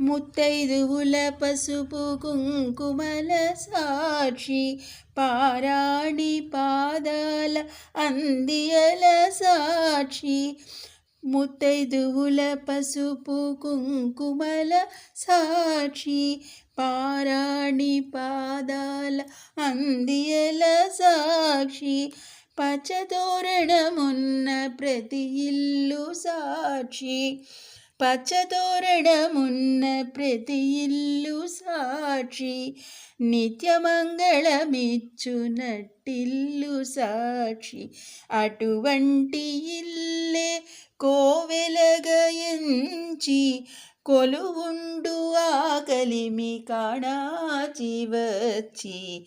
ముత్తైదువుల పసుపు కుంకుమల సాక్షి పారాణి పాదాల అందియల సాక్షి. ముత్తైదువుల పసుపు కుంకుమల సాక్షి పారాణి పాదాల అందియల సాక్షి. పచ్చతోరణమున్న ప్రతి ఇల్లు సాక్షి పచ్చతోరణము ప్రతి ఇల్లు సాక్షి. నిత్యమంగళమిచ్చునట్టిల్లు సాక్షి. అటువంటి ఇల్లే కోవెలగయంచి కొలువుండు ఆకలిమి కాణాచి వచ్చి